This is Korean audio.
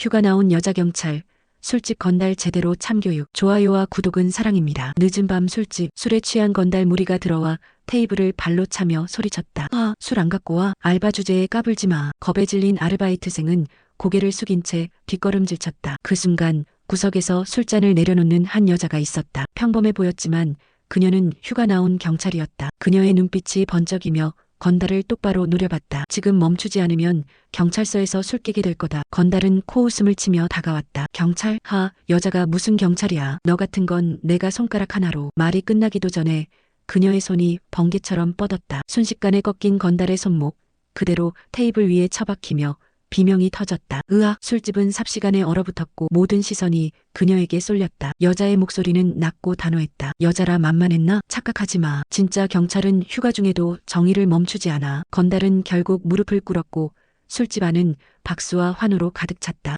휴가 나온 여자 경찰. 술집 건달 제대로 참교육. 좋아요와 구독은 사랑입니다. 늦은 밤 술집. 술에 취한 건달 무리가 들어와 테이블을 발로 차며 소리쳤다. 아, 술 안 갖고 와. 알바 주제에 까불지 마. 겁에 질린 아르바이트생은 고개를 숙인 채 뒷걸음질 쳤다. 그 순간 구석에서 술잔을 내려놓는 한 여자가 있었다. 평범해 보였지만 그녀는 휴가 나온 경찰이었다. 그녀의 눈빛이 번쩍이며 건달을 똑바로 노려봤다. 지금 멈추지 않으면 경찰서에서 술 깨게 될 거다. 건달은 코웃음을 치며 다가왔다. 경찰? 하, 여자가 무슨 경찰이야. 너 같은 건 내가 손가락 하나로. 말이 끝나기도 전에 그녀의 손이 번개처럼 뻗었다. 순식간에 꺾인 건달의 손목, 그대로 테이블 위에 처박히며 비명이 터졌다. 으악, 술집은 삽시간에 얼어붙었고 모든 시선이 그녀에게 쏠렸다. 여자의 목소리는 낮고 단호했다. 여자라 만만했나? 착각하지 마. 진짜 경찰은 휴가 중에도 정의를 멈추지 않아. 건달은 결국 무릎을 꿇었고 술집 안은 박수와 환호로 가득 찼다.